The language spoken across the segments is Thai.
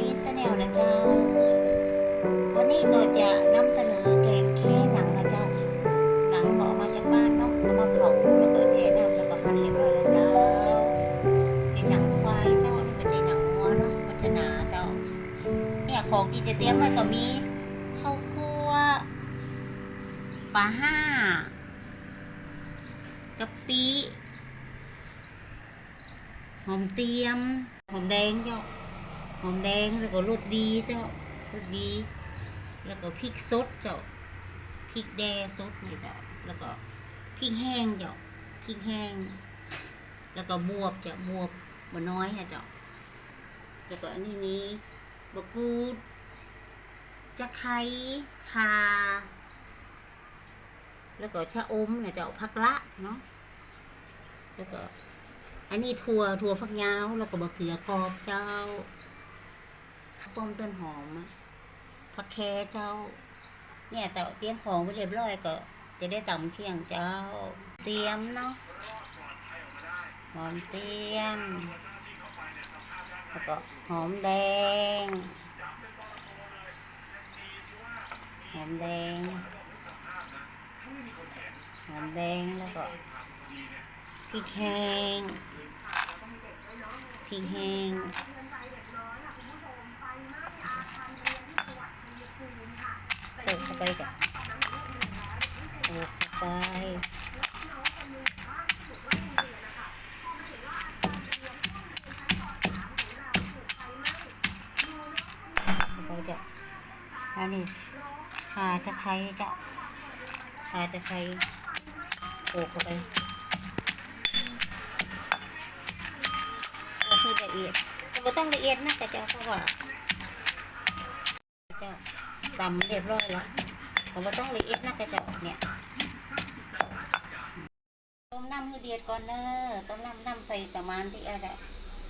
นี่สแนลนะเจ้า วันนี้ก็จะนำเสนอแกงแค่หนังนะเจ้า หนังก็เอามาจากบ้านเนาะเอามาเผาแล้วก็เทน้ำแล้วก็หั่นเรียบร้อยแล้วเจ้า เป็นหนังควายเจ้านี่ก็จะหนังวัวเนาะมันจะหนาเจ้า เนี่ยของที่จะเตรียมไว้ก็มีข้าวคั่วปลาห้ากะปิหอมเตียม หอมแดงเจ้า อมแดงแล้วก็รสดีเจ้ารสดี แล้วก็พริกสดเจ้าพริกแดงสดนี่เจ้าแล้วก็พริกแห้งเจ้าพริกแห้ง แล้วก็บวบเจ้าบวบบน้อยฮะเจ้าแล้วก็อันนี้นี้บกกูดจะไคร้คาแล้วก็ชะอมเนี่ยเจ้าผักละเนาะ แล้วก็ อันนี้ถั่วถั่วฝักยาว แล้วก็บะเขือกรอบเจ้า ต้มต้นหอมผักแคเจ้า เนี่ยเจ้าเตรียมของไว้เรียบร้อยก็ จะได้ตำเที่ยงเจ้า เตรียมเนาะหอมเตรียมแล้วก็หอมแดง หอมแดง หอมแดงแล้วก็พริกแห้งพริกแห้ง โขลกเข้าไปจ้ะโขลกเข้าไปเข้าไปจ้ะอันนี้ขาจะไครจ้ะขาจะไครโขลกเข้าไปก็คือละเอียดก็บ่ต้องละเอียดนะแต่เจ้าเพราะว่าเจ้าตำเรียบร้อยแล้ว ก็บ่ต้องละเอียดนะแต่เจ้าเนี่ยต้มน้ำให้เดือดก่อนเนอะต้มน้ำน้ำใส่ประมาณที่อะไร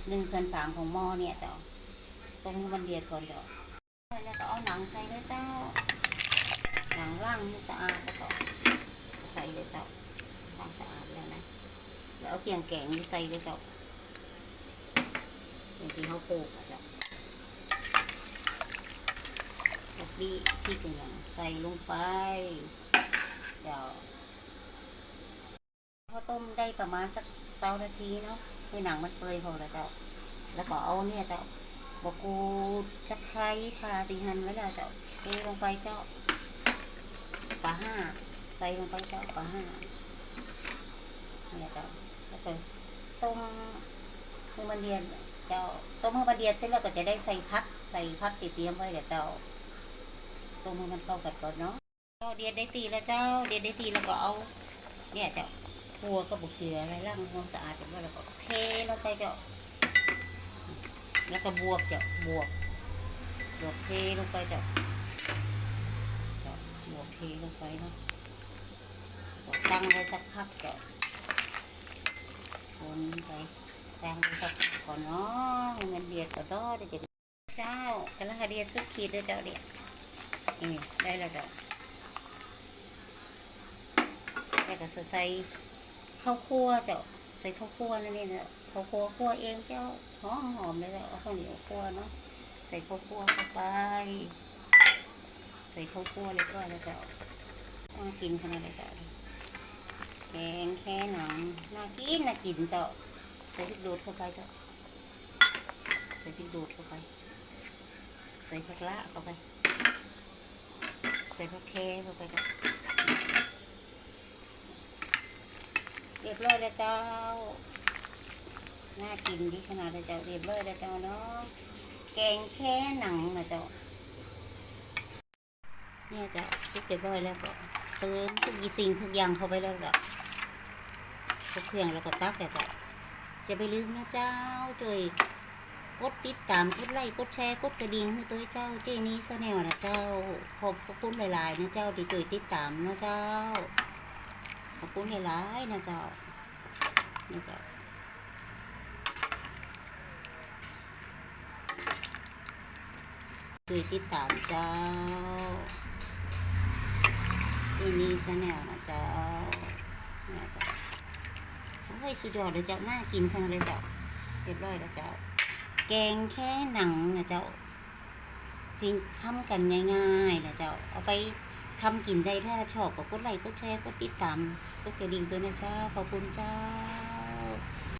หนึ่งส่วนสามของหม้อเนี่ยเจ้าต้มให้มันเดือดก่อนเจ้าแล้วก็เอาหนังใส่เลยเจ้า หนังล่างให้สะอาดแล้วก็ใส่เลยเจ้าล้างสะอาดแล้วนะ แล้วเอาเคียงแกงใส่เลยเจ้าอย่างที่เขาปลูกอะจ้ะ กะปิที่เป็นอย่างใส่ลงไป เดี๋ยวพอต้มได้ประมาณสักเซานาทีเนาะให้หนังมันเปื่อยพอแล้วเจ้า แล้วก็เอาเนี่ยเจ้าบะกูจะไคร้คาตีหันไว้แล้วเจ้าเทลงไปเจ้าปลาห้าใส่ลงไปเจ้าปลาห้าเนี่ยเจ้าแล้วก็ต้มให้มันเรียนเจ้าต้มให้มันเดือดเสร็จแล้วก็จะได้ใส่พักใส่พักติดเตรียมไว้เดี๋ยวเจ้า ต้มให้มันเข้ากันก่อนเนาะเจ้าเดือดได้ตีแล้วเจ้า เดือดได้ตีแล้วก็เอา เนี่ยเจ้าหัวก็บุกเขืออะไรล่างความสะอาดเสร็จแล้วก็เทลงไปเจ้า แล้วก็บวกเจ้าบวกบวกเทลงไปเจ้าบวกเทลงไปเนาะตั้งไว้สักพักเจ้าคนไปแตงไปสักก่อนเนาะให้มันเดือดก่อนเนาะเดี๋ยวจะเจ้ากำลังเดือดสุดขีดเลยเจ้าเดีย นี่ได้แล้วเจ้าแล้วก็ใส่ข้าวคั่วเจ้าใส่ข้าวคั่วนั่นนี่นะข้าวคั่วคั่วเองเจ้าหอมหอมเลยเจ้าเอาข้าวเหนียวคั่วเนาะใส่ข้าวคั่วเข้าไป ใส่ข้าวคั่วเรียบร้อยแล้วเจ้าน่ากินขนาดไหนเจ้าแกงแค่หนังน่ากินน่ากินเจ้าใส่พริกดูดเข้าไปเจ้าใส่พริกดูดเข้าไป ใส่ผักละเข้าไป ใส่ผักแคเข้าไปจ้าเรียบร้อยแล้วเจ้า น่ากินดีขนาดเลยเจ้าเรียบร้อยแล้วเจ้าเนาะ แกงแค่หนังนะเจ้า เนี่ยจ้ะทุกเรียบร้อยแล้วก็เติมทุกยีสิ่งทุกอย่างเข้าไปแล้วก็ครบเครื่องแล้วก็ตักแต่จะจะไปลืมนะเจ้าช่วย กดติดตามกดไลค์กดแชร์กดกระดิ่งให้ตัวเจ้าเจนี้ซะแนวนะเจ้า ขอบพระคุณหลายๆนะเจ้าที่ช่วติดตามนะเจ้า ขอบคุณหลายๆนะเจ้านะเจ้าช่วยติดตามเจ้าที่นี่ซะแนวนะเจ้าเนี่ยเจ้าโอ้ยสุดยอดเลยเจ้าน่ากินขนาดเลยเจ้าเรียบร้อยแล้วเจ้า แกงแค่หนังนะเจ้าจริงทำกันง่ายๆนะเจ้าเอาไปทำกินได้ถ้าชอบก็กดไลค์กดแชร์กดติดตามกดกระดิ่งตัวนะเจ้าขอบคุณเจ้า